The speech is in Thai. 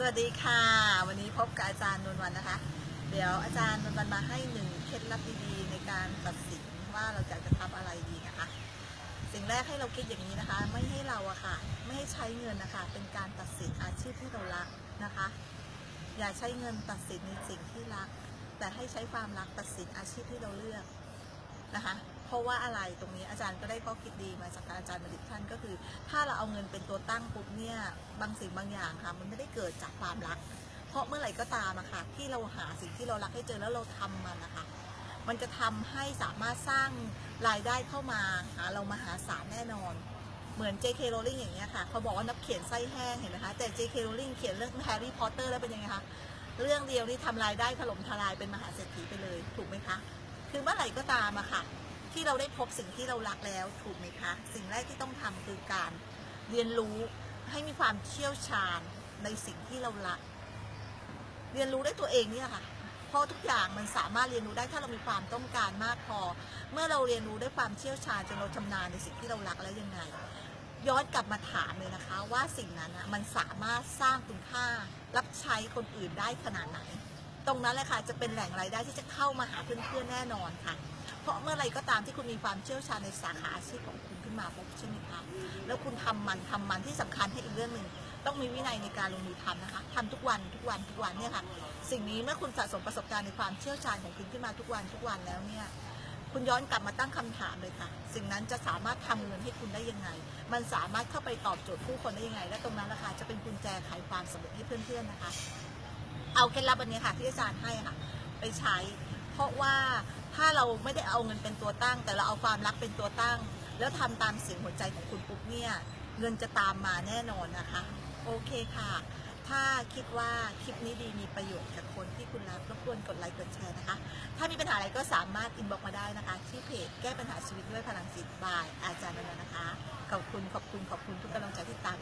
สวัสดีค่ะ วันนี้พบกับอาจารย์นวลวันนะคะ เดี๋ยวอาจารย์นวลวันมาให้หนึ่งเคล็ดลับดีๆในการตัดสินว่าเราอยากจะทำอะไรดีนะคะ สิ่งแรกให้เราคิดอย่างนี้นะคะ ไม่ให้เราอะค่ะ ไม่ให้ใช้เงินนะคะ เป็นการตัดสินอาชีพที่เรารักนะคะ อย่าใช้เงินตัดสินในสิ่งที่รัก แต่ให้ใช้ความรักตัดสินอาชีพที่เราเลือกนะคะ เพราะว่าอะไรตรงนี้อาจารย์ก็ได้ข้อคิดดีมาจากอาจารย์บัณฑิตท่านก็คือ ถ้าเราเอาเงินเป็นตัวตั้งปุ๊บเนี่ยบางสิ่งบางอย่างค่ะ มันไม่ได้เกิดจากความรัก เพราะเมื่อไหร่ก็ตามอะค่ะที่เราหาสิ่งที่เรารักให้เจอแล้วเราทำมันนะคะมันจะทำให้สามารถสร้างรายได้เข้ามาหาเรามหาศาลแน่นอน เหมือน J.K. Rowling อย่างเงี้ยค่ะเขาบอกว่านักเขียนไส้แห้งเห็นไหมคะแต่ J.K. Rowling เขียนเรื่อง Harry Potter แล้วเป็นยังไงคะเรื่องเดียวนี่ทำรายได้ถล่มทลายเป็นมหาเศรษฐีไปเลยถูกไหมคะ คือเมื่อไหร่ก็ตามอะค่ะ ที่เราได้พบสิ่งที่เรารักแล้วถูกไหมคะ สิ่งแรกที่ต้องทำคือการเรียนรู้ให้มีความเชี่ยวชาญในสิ่งที่เรารัก เรียนรู้ได้ตัวเองเนี่ยค่ะเพราะทุกอย่างมันสามารถเรียนรู้ได้ถ้าเรามีความต้องการมากพอ เมื่อเราเรียนรู้ด้วยความเชี่ยวชาญจนเราชำนาญในสิ่งที่เรารักแล้วยังไง ย้อนกลับมาถามเลยนะคะ ว่าสิ่งนั้นนะมันสามารถสร้างคุณค่ารับใช้คนอื่นได้ขนาดไหน ตรงนั้นแหละค่ะจะเป็นแหล่งรายได้ที่จะเข้ามาหาเพื่อนๆแน่นอนค่ะ เพราะเมื่อไรก็ตามที่คุณมีความเชี่ยวชาญในสาขาอาชีพของคุณขึ้นมาปุ๊บใช่ไหมคะแล้วคุณทำมันทำมันที่สำคัญให้อีกเรื่องหนึ่งต้องมีวินัยในการลงมือทำนะคะทำทุกวันทุกวันทุกวันเนี่ยค่ะ สิ่งนี้เมื่อคุณสะสมประสบการณ์ในความเชี่ยวชาญของคุณขึ้นมาทุกวันทุกวันแล้วเนี่ยคุณย้อนกลับมาตั้งคำถามเลยค่ะ สิ่งนั้นจะสามารถทำเงินให้คุณได้ยังไง มันสามารถเข้าไปตอบโจทย์ผู้คนได้ยังไง และตรงนั้นนะคะจะเป็นกุญแจไขความสำเร็จให้เพื่อนๆนะคะ เอาเคล็ดลับอันนี้ค่ะ ที่อาจารย์ให้ค่ะ ไปใช้ เพราะว่าถ้าเราไม่ได้เอาเงินเป็นตัวตั้ง แต่เราเอาความรักเป็นตัวตั้ง แล้วทำตามเสียงหัวใจของคุณปุ๊บเนี่ย เงินจะตามมาแน่นอนนะคะ โอเคค่ะ ถ้าคิดว่าคลิปนี้ดีมีประโยชน์กับคนที่คุณรักรบกวนกดไลค์กดแชร์นะคะ ถ้ามีปัญหาอะไรก็สามารถอินบ็อกมาได้นะคะ ที่เพจแก้ปัญหาชีวิตด้วยพลังจิตบาย อาจารย์นันท์นะคะ ขอบคุณขอบคุณขอบคุณทุกกำลังใจที่ตาม